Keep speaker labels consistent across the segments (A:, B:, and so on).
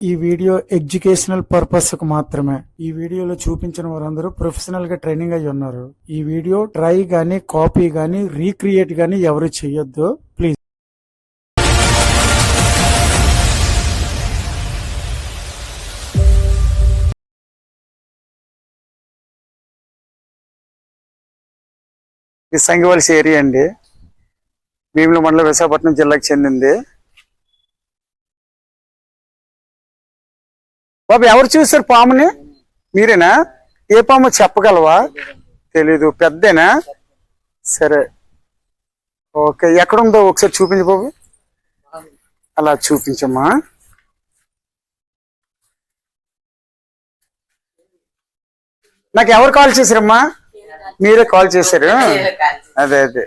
A: ఈ video educational పర్పస్కు మాత్రమే. ఈ వీడియోలో చూపించిన వారందరూ ప్రొఫెషనల్గా ట్రైనింగ్ అయి ఉన్నారు. ఈ వీడియో ట్రై గానీ కాపీ గానీ రీక్రియేట్ గానీ ఎవరు చెయ్యొద్దు ప్లీజ్.
B: ఇది సంగివలసి ఏరియా అండి. భీముల మండలం విశాఖపట్నం జిల్లాకు చెందింది. బాబు ఎవరు చూసారు పాముని? మీరేనా? ఏ పాము చెప్పగలవా? తెలీదు. పెద్దేనా? సరే. ఓకే ఎక్కడుందో ఒకసారి చూపించు బాబు. అలా చూపించమ్మా. నాకు ఎవరు కాల్ చేశారమ్మా? మీరే కాల్ చేశారు. అదే అదే.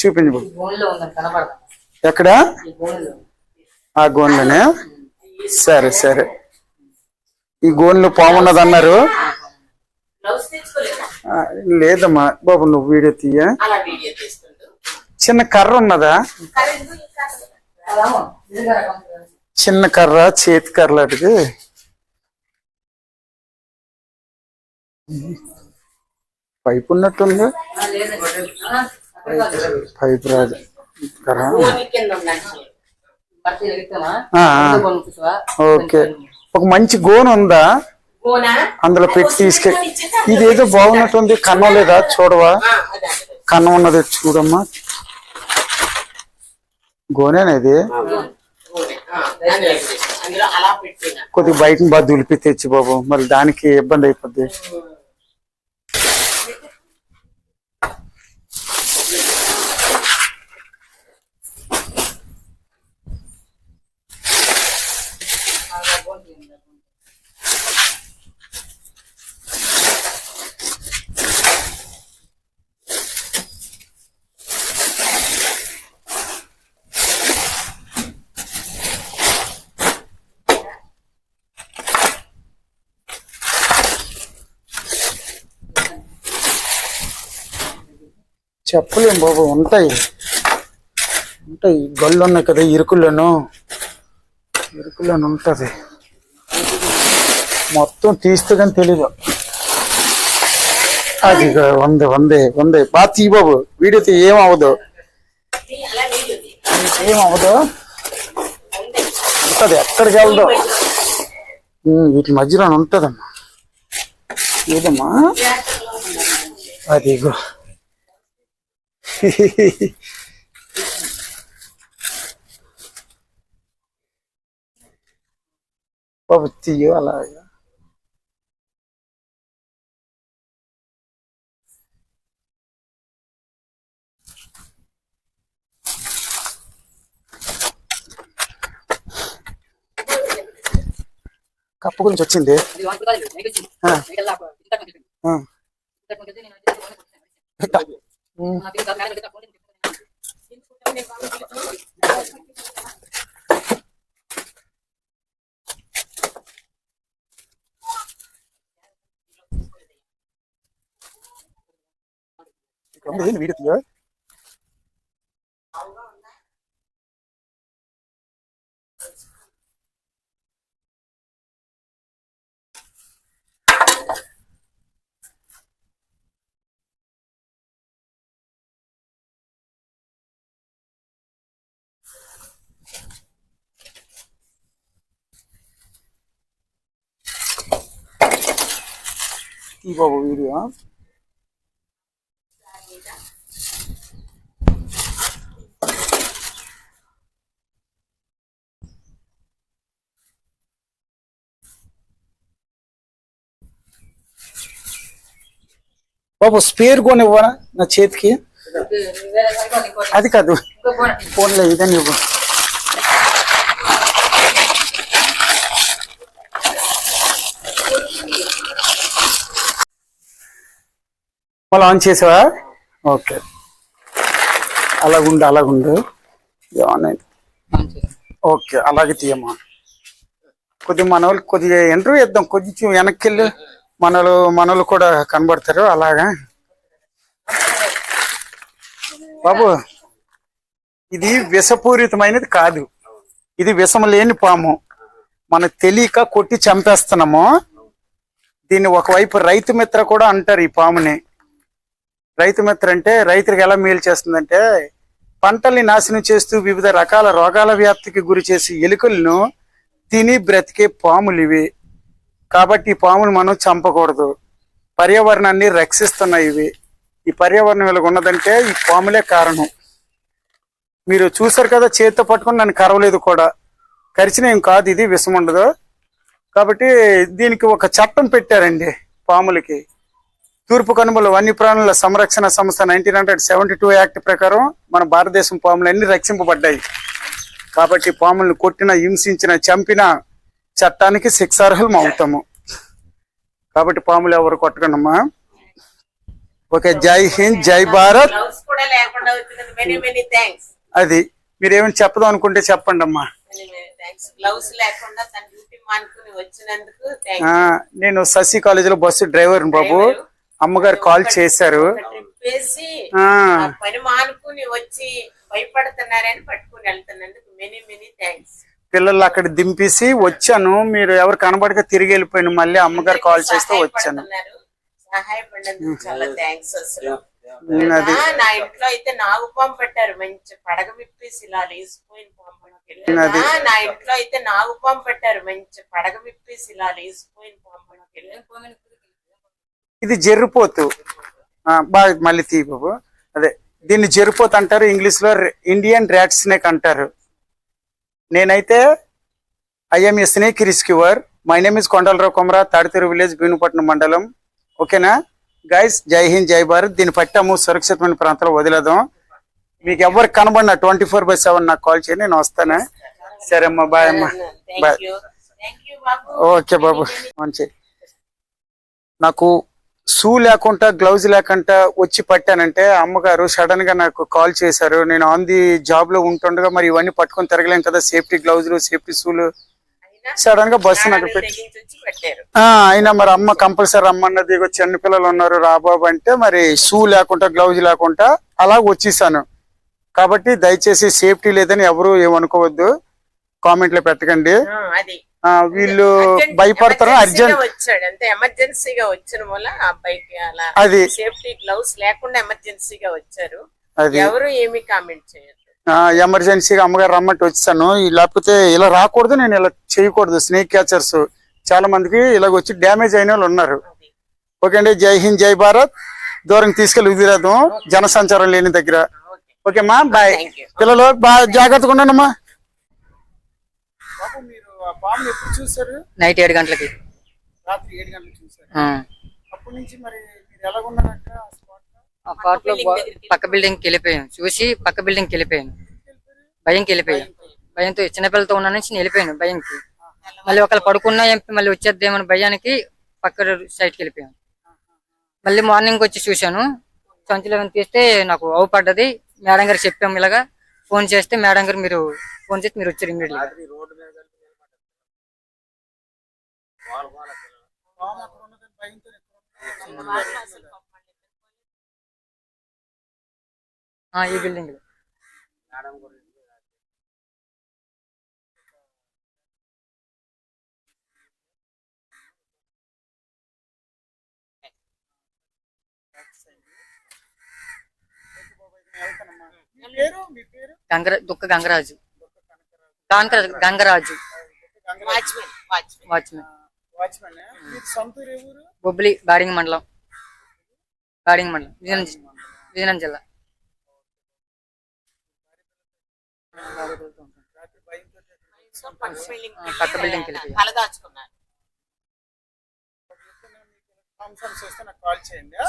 B: చూపించు బాబు. ఎక్కడ? ఆ గోన్లోనే. సరే సరే. ఈ గోన్లో పామున్నది అన్నారు
C: బ్లౌజ్ తెచ్చుకోలేదా?
B: ఆ, లేదమ్మా బాబు నువ్వు వీడియో తీయ? చిన్న కర్ర ఉన్నదా? చిన్న కర్ర చేతి కర్ర లాంటిది. పైపు ఉన్నట్టుంది. పైపు రాదు. కర్ర. ఓకే. ఒక మంచి గోను ఉందా? అందులో పెట్టి తీసుకె ఇదేదో బాగున్నట్టుంది. కన్నం లేదా? చూడవా. కన్నం ఉన్నది చూడమ్మా. గోనేనా ఇది? కొద్దిగా బయటని బాగా దులిపి తెచ్చి బాబు. మరి దానికి ఇబ్బంది అయిపోద్ది. చెప్పలేం బాబు ఉంటాయి. ఉంటాయి. గళ్ళు ఉన్నాయి కదా ఇరుకులను. ఇరుకులను ఉంటుంది. మొత్తం తీస్తే కానీ తెలీదు. అది వందే వందే వందే. బాగా తీ బాబు. వీడియో తీ ఏం అవ్వదు. ఏం అవ్వదు. ఎక్కడికి వెళ్దాం. వీటి మధ్యలో ఉంటుందమ్మా. ఏదమ్మా? అదిగో. బాబు తీయు అలాగా కప్పు గురించి వచ్చింది
C: ఇది వంట కాదు, నైట్ వచ్చింది.
B: ఆ.
C: నైట్ అలా ఇంత కొంచెం తింది.
B: ఆ,
C: ఇంత కొంచెం తిని నేను వచ్చి గోనె కొట్టేసాను.
B: పెట్ట. ఉమ్,
C: నా పిల్లలు కాదు, పెడితే కొంచెం తింటాను.
B: ఇక్కడ ఉంది, ఏంది వీడియో తీయ ఈ బాబు వీడియో బాబు స్పేర్ కొని ఇవ్వరా నా చేతికి
C: వేరే సరిపోదు, ఇంకోటి.
B: అది కాదు
C: ఇంకో గోనె.
B: ఫోన్లో ఇదని ఇవ్వు మళ్ళీ ఆన్ చేసావా? ఓకే అలాగుండు అలాగుండు. ఓకే అలాగే తీయమ్మా. కొద్దిగా మన వాళ్ళు కొద్దిగా ఇంటర్వ్యూ ఇద్దాం కొంచెం వెనక్కి వెళ్ళి మన వాళ్ళు కూడా కనబడతారు. అలాగా? బాబు ఇది విషపూరితమైనది కాదు. ఇది విషం లేని పాము. మనకు తెలియక కొట్టి చంపేస్తున్నాము. దీన్ని ఒకవైపు రైతు మిత్ర కూడా అంటారు ఈ పాముని. రైతు మిత్ర అంటే రైతులకు ఎలా మేలు చేస్తుందంటే పంటల్ని నాశనం చేస్తూ వివిధ రకాల రోగాల వ్యాప్తికి గురి చేసి ఎలుకలను తిని బ్రతికే పాములు ఇవి. కాబట్టి ఈ పాములు మనం చంపకూడదు. పర్యావరణాన్ని రక్షిస్తున్నాయి ఇవి. ఈ పర్యావరణం ఇలా ఉన్నదంటే ఈ పాములే కారణం. మీరు చూసారు కదా చేతితో పట్టుకుని నన్ను కరవలేదు కూడా. కరిచిన ఏం కాదు ఇది విషం ఉండదు. కాబట్టి దీనికి ఒక చట్టం పెట్టారండి పాములకి. తూర్పు కనుమల వన్యప్రాణుల సంరక్షణ సంస్థ nineteen hundred seventy two act ప్రకారం మన భారతదేశం పాములన్నీ రక్షింపబడ్డాయి. కాబట్టి పాములను కొట్టిన హింసించిన చంపిన చట్టానికి శిక్షార్హులం అవుతాము. కాబట్టి పాములు ఎవరు కొట్టకండమ్మా ఓకే జై హింద్ జై భారత్. అది మీరేమైనా చెప్పదాం అనుకుంటే చెప్పండి అమ్మా నేను శశి కాలేజీలో బస్సు డ్రైవర్ బాబు. అమ్మగారు కాల్ చేశారు.
C: పని మానుకుని వచ్చి భయపడుతున్నారని పట్టుకుని వెళ్తున్నందుకు మెనీ మెనీ థ్యాంక్స్
B: పిల్లలు అక్కడ దింపేసి వచ్చాను. మీరు ఎవరు కనబడక తిరిగి వెళ్ళిపోయాను. మళ్ళీ అమ్మగారు కాల్ చేస్తే వచ్చాను.
C: నా ఇంట్లో అయితే నాగు పాము పెట్టారు. మంచి పడగ విప్పేసి ఇలా లేసిపోయిన పాము నా ఇంట్లో అయితే నాగు పాము పెట్టారు. మంచి పడగ విప్పేసి ఇలా లేసిపోయిన పాము
B: ఇది జర్రిపోతు. బాగా మళ్ళీ తీ బాబు. అదే దీన్ని జర్రిపోతు అంటారు ఇంగ్లీష్లో ఇండియన్ ర్యాట్ స్నేక్ అంటారు. నేనైతే I'm a snake rescuer. My name is Kondalarao Komara Taditiru village Bhinupatnam మండలం. ఓకేనా? గైస్ జై హింద్ జై భారత్. దీన్ని పట్టాము సురక్షితమైన ప్రాంతంలో వదిలేదాం మీకు ఎవరు కనబడినా ట్వంటీ ఫోర్ బై సెవెన్ నాకు కాల్ చేయండి నేను వస్తాను. సరే అమ్మా బాయ్ అమ్మా. బాయ్. ఓకే బాబు. మంచి. నాకు షూ లేకుండా గ్లౌజ్ లేకుండా వచ్చి పట్టానంటే అమ్మగారు సడన్గా నాకు కాల్ చేశారు. నేను ఆన్ ది జాబ్లో ఉంటుండగా మరి ఇవన్నీ పట్టుకొని తిరగలేం కదా సేఫ్టీ గ్లౌజులు సేఫ్టీ షూలు సడన్గా బస్సు నాకు పెట్టి అయినా మరి అమ్మ కంపల్సరీ అమ్మన్నది ఇగో చిన్న పిల్లలు ఉన్నారు రాబాబు అంటే మరి షూ లేకుండా గ్లౌజ్ లేకుండా అలా వచ్చేసాను. కాబట్టి దయచేసి సేఫ్టీ లేదని ఎవరు ఏమనుకోవద్దు. కామెంట్లో పెట్టకండి వీళ్ళు భయపడతారు అర్జెంట్.
C: వచ్చాడు అంటే ఎమర్జెన్సీగా వచ్చిన వల్ల అబ్బాయికి అలా
B: అది.
C: సేఫ్టీ గ్లౌస్ లేకుండా ఎమర్జెన్సీగా వచ్చారు.
B: అది.
C: ఎవరు ఏమీ కామెంట్
B: ఆ, ఎమర్జెన్సీగా అమ్మగారు రమ్మంటే వచ్చాను. లేకపోతే ఇలా రాకూడదు నేను ఇలా చేయకూడదు. స్నేక్ క్యాచర్స్ చాలా మందికి ఇలాగ వచ్చి డ్యామేజ్ అయిన వాళ్ళు ఉన్నారు. ఓకే అండి జై హింద్ జై భారత్. దూరం తీసుకెళ్ళి వదిలేద్దాం జనసంచారం లేని దగ్గర.
C: ఓకే.
B: ఓకే అమ్మా బాయ్ పిల్లలు బాగా జాగ్రత్తగా ఉండండి అమ్మా. ఎప్పుడు చూసారు
D: నైట్ ఏడు గంటలకి.
B: రాత్రి ఏడు గంటలకు చూసారు
D: ఆ.
B: అప్పటి నుంచి మరి మీరు ఎలా ఉన్నారంట ఆ spot లో?
D: పక్క బిల్డింగ్కి వెళ్ళిపోయాను. చూసి పక్క బిల్డింగ్కి వెళ్ళిపోయాను. భయంకి వెళ్ళిపోయాను. భయంతో చిన్నపిల్లలతో ఉన్న నుంచి నేను వెళ్ళిపోయాను భయంకి. మళ్ళీ ఒకళ్ళు పడుకున్నా మళ్ళీ వచ్చేద్దేమని భయానికి పక్క సైడ్కి వెళ్ళిపోయాను. మళ్ళీ మార్నింగ్ వచ్చి చూశాను. సంచిలో తీస్తే నాకు అవు పడ్డది. మేడం గారికి చెప్పాము ఇలాగా. ఫోన్ చేస్తే మేడం గారు మీరు ఫోన్ చేసి మీరు వచ్చారు ఇమీడియట్గా ఈ బిల్డింగ్ గంగర దుక్క గంగరాజు. గంగరాజు. గంగరాజు
C: వాచ్మెన్ వాచ్మెన్
D: బొబ్బిలి బాడింగ్ మండలం. బాడింగ్ మండలం. విజయనగరం విజయనగరం జిల్లా.
C: పక్క బిల్డింగ్?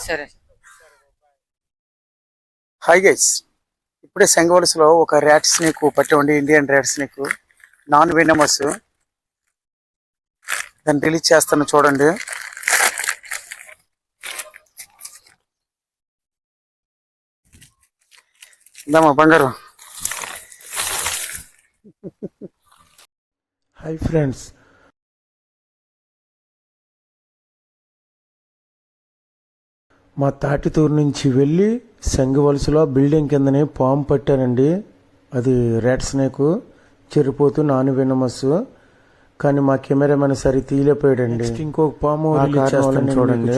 D: సరే.
B: హాయ్ గైస్ ఇప్పుడే సెంగవలసలో ఒక rat snake పట్టామండి Indian rat snake. Non venomous. దాన్ని రిలీజ్ చేస్తాను చూడండి. ఇందామా బంగారు.
A: హాయ్ ఫ్రెండ్స్ మా తాటితూరు నుంచి వెళ్ళి సంగవలసలో బిల్డింగ్ కిందనే పాము పట్టానండి. అది రెడ్ స్నేక్ చెరిపోతూ నాన్ వినమస్సు కానీ మా కెమెరామెన్ సరి తీయలేపోయాడండి ఇంకొక పాము రిలీజ్ చేస్తాను చూడండి.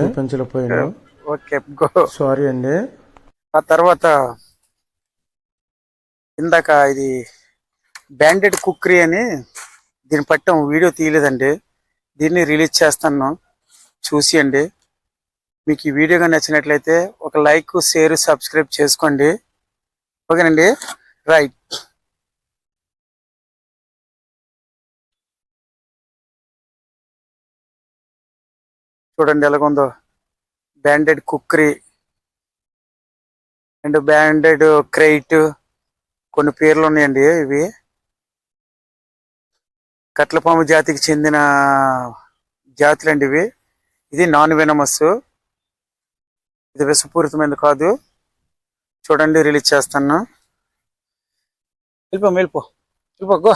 B: Okay go.
A: సారీ అండి.
B: ఆ తర్వాత ఇందాక ఇది బ్యాండెడ్ కుక్కరీ అని దీన్ని పట్టాం వీడియో తీయలేదండి. దీన్ని రిలీజ్ చేస్తాను. చూసి అండి మీకు ఈ వీడియోగా నచ్చినట్లయితే ఒక లైక్ షేర్ సబ్స్క్రైబ్ చేసుకోండి. ఓకేనండి? రైట్. చూడండి ఎలాగుందో. Banded kukri and banded krait కొన్ని పేర్లు ఉన్నాయండి ఇవి. కట్లపాము జాతికి చెందిన జాతులండి ఇవి. ఇది నాన్ వెనమస్. ఇది విషపూరితమైనది కాదు. చూడండి రిలీజ్ చేస్తాను. వెళ్ళిపో వెళ్ళిపో. వెళ్ళిపో గో.